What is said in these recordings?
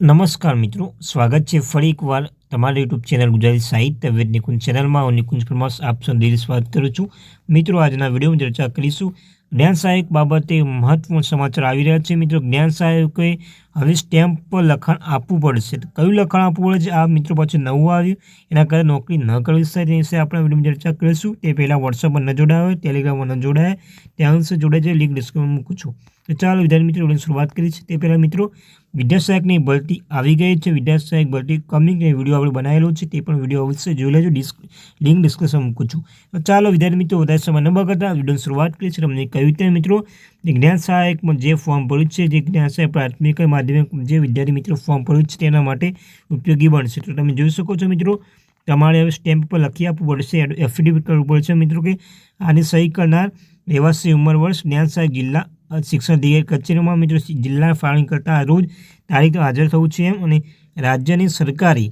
નમસ્કાર મિત્રો, સ્વાગત છે ફરી એકવાર તમારી યુટ્યુબ ચેનલ ગુજરાતી સાહિત્ય વેદ નિકુંજ ચેનલમાં. હું નિકુંજ પ્રમાસ આપ સૌ દિલ સ્વાગત કરું છું. મિત્રો, આજના વિડીયોમાં ચર્ચા કરીશું જ્ઞાન સહાયક બાબતે મહત્વપૂર્ણ સમાચાર આવી રહ્યા છે. મિત્રો, જ્ઞાન સહાયકોએ હવે સ્ટેમ્પ લખાણ આપવું પડશે. કયું લખાણ આપવું પડે છે? આ મિત્રો પાછું નવું આવ્યું. એના કારણે નોકરી ન કરવી તે વિશે આપણે વિડીયોમાં ચર્ચા કરીશું. તે પહેલાં વોટ્સઅપ પર ન જોડાવે ટેલિગ્રામ ન જોડાય. ત્યાં અંશે જોડાય છે લિંક ડિસ્ક્રિપ્શનમાં મૂકું છું. તો ચાલો વિદ્યાર્થી મિત્રો, વિડીયોની શરૂઆત કરી છે તે પહેલાં મિત્રો વિદ્યાસહાયકની ભરતી આવી ગઈ છે. વિદ્યાસહાયક ભરતી કમિંગ વીડિયો આપણે બનાવેલો છે, તે પણ વીડિયો અવશ્ય જોઈ લેજો. લિંક ડિસ્કશન મૂકું છું. તો ચાલો વિદ્યાર્થી મિત્રો, વધારે સમય ન બગાડતા વિડીયોની શરૂઆત કરી છે તમને કહ્યું મિત્રો જ્ઞાન સહાયકમાં જે ફોર્મ ભર્યું છે જે જ્ઞાન સહાયક પ્રાથમિક માધ્યમિક જે વિદ્યાર્થી મિત્રો ફોર્મ ભર્યું છે, તેના માટે ઉપયોગી બનશે. તો તમે જોઈ શકો છો મિત્રો, તમારે હવે સ્ટેમ્પ પર લખી આપવું પડશે એફિડેવિટ કરવું પડશે મિત્રો કે આની સહી કરનાર રહેવાસી ઉંમર વર્ષ જ્ઞાન સહાયક જિલ્લા શિક્ષણ અધિકારી કચેરીમાં મિત્રો જિલ્લા ફાળવણી કરતાં રોજ તારીખ હાજર થવું છે એમ અને રાજ્યની સરકારી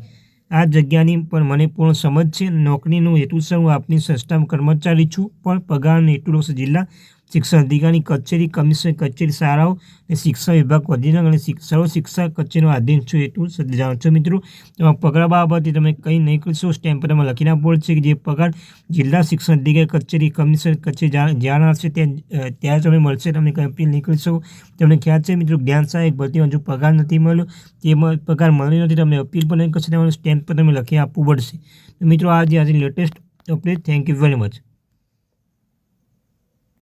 આ જગ્યાની પણ મને પૂર્ણ સમજ છે નોકરીનું હેતુસર હું આપની સંસ્થામાં કર્મચારી છું, પણ પગારનું હેતુ જિલ્લા શિક્ષણ અધિકારીની કચેરી કમિશનર, કચેરી શાળાઓ અને શિક્ષણ વિભાગ ગાંધીનગર અને સર્વ શિક્ષા કચેરીનો આધીન છું એટલું જાણો છો. મિત્રો, એમાં પગાર બાબતે તમે કંઈ નહીં કરશો. સ્ટેમ્પ પર એમાં લખીને આપવું પડશે કે જે પગાર જિલ્લા શિક્ષણ અધિકારી, કચેરી કમિશનર, કચેરી જાણ હશે ત્યાં ત્યાં તમે મળશે. તમે કંઈ અપીલ નહીં કરી તમને ખ્યાલ છે મિત્રો, જ્ઞાન સહાયક ભરતીમાં જો પગાર નથી મળ્યો. તે પગાર મળ્યો નથી, તમને અપીલ પણ નહીં કરશે સ્ટેમ્પ પર તમે લખી આપવું પડશે. મિત્રો, આજે આજે latest update. Thank you very much.